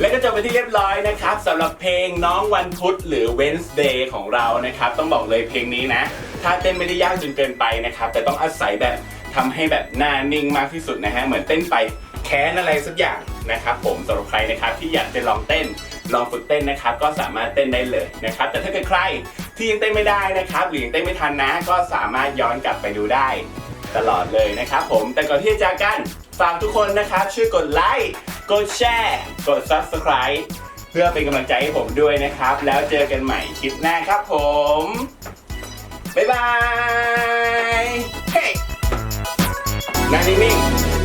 และก็จบไปที่เรียบร้อยนะครับสำหรับเพลงน้องวันพุธหรือ Wednesday ของเรานะครับ ต้องบอกเลยเพลงนี้นะ ถ้าเต้นไม่ได้ยากจนเกินไปนะครับ แต่ต้องอาศัยแบบทำให้แบบหน้านิ่งมากที่สุดนะฮะเหมือนเต้นไปแค้นอะไรสักอย่างนะครับ ผมสำหรับใครนะครับที่อยากจะลองเต้นลองฝึกเต้นนะครับ ก็สามารถเต้นได้เลยนะครับ แต่ถ้าเกิดใครที่ยังเต้นไม่ได้นะครับ หรือยังเต้นไม่ทันนะ ก็สามารถย้อนกลับไปดูได้ตลอดเลยนะครับ ผมแต่ก่อนที่จะจากกันฝากทุกคนนะครับช่วยกดไลค์ กดแชร์ กด Subscribe เพื่อเป็นกำลังใจให้ผมด้วยนะครับ แล้วเจอกันใหม่คลิปหน้าครับผม บ๊ายบาย เฮ้ยนั่นนิ่งๆ